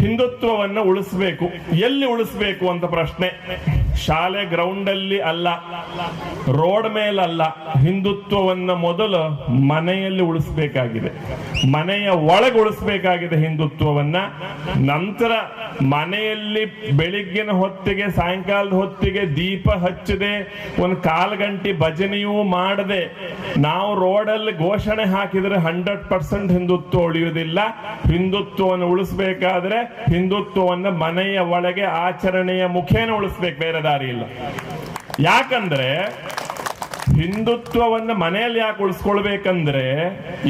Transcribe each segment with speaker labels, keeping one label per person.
Speaker 1: ಹಿಂದುತ್ವವನ್ನು ಉಳಿಸ್ಬೇಕು. ಎಲ್ಲಿ ಉಳಿಸ್ಬೇಕು ಅಂತ ಪ್ರಶ್ನೆ? ಶಾಲೆ ಗ್ರೌಂಡ್ ಅಲ್ಲಿ ಅಲ್ಲ. ರೋಡ್ ಮೇಲಲ್ಲ. ಹಿಂದುತ್ವವನ್ನು ಮೊದಲು ಮನೆಯಲ್ಲಿ ಉಳಿಸ್ಬೇಕಾಗಿದೆ. ಮನೆಯ ಒಳಗೆ ಉಳಿಸ್ಬೇಕಾಗಿದೆ ಹಿಂದುತ್ವವನ್ನ. ನಂತರ ಮನೆಯಲ್ಲಿ ಬೆಳಿಗ್ಗಿನ ಹೊತ್ತಿಗೆ, ಸಾಯಂಕಾಲದ ಹೊತ್ತಿಗೆ ದೀಪ ಹಚ್ಚದೆ. ಒಂದು ಕಾಲು ಗಂಟೆ ಭಜನೆಯೂ ಮಾಡದೆ ನಾವು ರೋಡಲ್ಲಿ ಘೋಷಣೆ ಹಾಕಿದರೆ ಹಂಡ್ರೆಡ್ ಪರ್ಸೆಂಟ್ ಹಿಂದುತ್ವ ಉಳಿಯುವುದಿಲ್ಲ. ಹಿಂದುತ್ವವನ್ನು ಉಳಿಸ್ಬೇಕಾದ್ರೆ ಹಿಂದುತ್ವವನ್ನು ಮನೆಯ ಒಳಗೆ ಆಚರಣೆಯ ಮುಖೇನ ಉಳಿಸ್ಬೇಕು, ಬೇರೆ ದಾರಿ ಇಲ್ಲ. ಯಾಕಂದ್ರೆ ಹಿಂದುತ್ವವನ್ನು ಮನೆಯಲ್ಲಿ ಯಾಕೆ ಉಳಿಸ್ಕೊಳ್ಬೇಕಂದ್ರೆ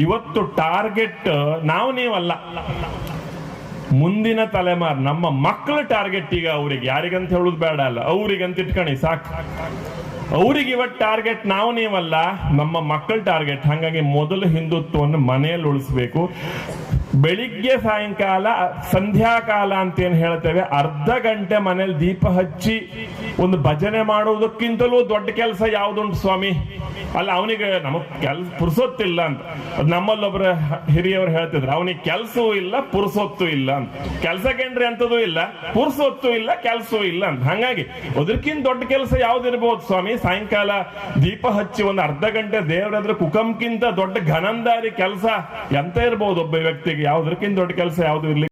Speaker 1: ಇವತ್ತು ಟಾರ್ಗೆಟ್ ನಾವು ನೀವಲ್ಲ. ಮುಂದಿನ ತಲೆಮಾರು, ನಮ್ಮ ಮಕ್ಕಳ ಟಾರ್ಗೆಟ್ ಈಗ ಅವ್ರಿಗೆ. ಯಾರಿಗಂತ ಹೇಳುದು ಬೇಡ ಅಲ್ಲ, ಅವ್ರಿಗಂತ ಇಟ್ಕಣಿ, ಸಾಕು. ಅವ್ರಿಗೆ ಇವತ್ತು ಟಾರ್ಗೆಟ್ ನಾವು ನೀವಲ್ಲ, ನಮ್ಮ ಮಕ್ಕಳ ಟಾರ್ಗೆಟ್. ಹಾಗಾಗಿ ಮೊದಲು ಹಿಂದುತ್ವವನ್ನು ಮನೆಯಲ್ಲಿ ಉಳಿಸ್ಬೇಕು. ಬೆಳಿಗ್ಗೆ ಸಾಯಂಕಾಲ, ಸಂಧ್ಯಾಕಾಲ ಅಂತ ಏನ್ ಹೇಳ್ತೇವೆ, ಅರ್ಧ ಗಂಟೆ ಮನೇಲಿ ದೀಪ ಹಚ್ಚಿ ಒಂದು ಭಜನೆ ಮಾಡುವುದಕ್ಕಿಂತಲೂ ದೊಡ್ಡ ಕೆಲಸ ಯಾವುದುಂಟು ಸ್ವಾಮಿ? ಅಲ್ಲ, ಅವನಿಗೆ ನಮಗ್ ಕೆಲ್ಸ ಪುರ್ಸೊತ್ತಿಲ್ಲ ಅಂತ. ಅದ್ ನಮ್ಮಲ್ಲೊಬ್ರ ಹಿರಿಯವರು ಹೇಳ್ತಿದ್ರು, ಅವನಿಗೆ ಕೆಲ್ಸವೂ ಇಲ್ಲ, ಪುರ್ಸೊತ್ತು ಇಲ್ಲ ಅಂತ. ಕೆಲ್ಸಕ್ಕೇನ್ರಿ ಅಂತದೂ ಇಲ್ಲ, ಪುರ್ಸೊತ್ತು ಇಲ್ಲ, ಕೆಲ್ಸವೂ ಇಲ್ಲ ಅಂತ. ಹಂಗಾಗಿ ಅದಕ್ಕಿಂತ ದೊಡ್ಡ ಕೆಲಸ ಯಾವ್ದಿರ್ಬೋದು ಸ್ವಾಮಿ? ಸಾಯಂಕಾಲ ದೀಪ ಹಚ್ಚಿ ಒಂದು ಅರ್ಧ ಗಂಟೆ ದೇವರಾದ್ರೆ ಕುಕಂಕ್ಕಿಂತ ದೊಡ್ಡ ಘನಂದಾರಿ ಕೆಲಸ ಎಂತ ಇರ್ಬೋದು ಒಬ್ಬ ವ್ಯಕ್ತಿಗೆ? ಯಾವ್ದಕ್ಕಿಂತ ದೊಡ್ಡ ಕೆಲಸ ಯಾವ್ದು ಇರ್ಲಿ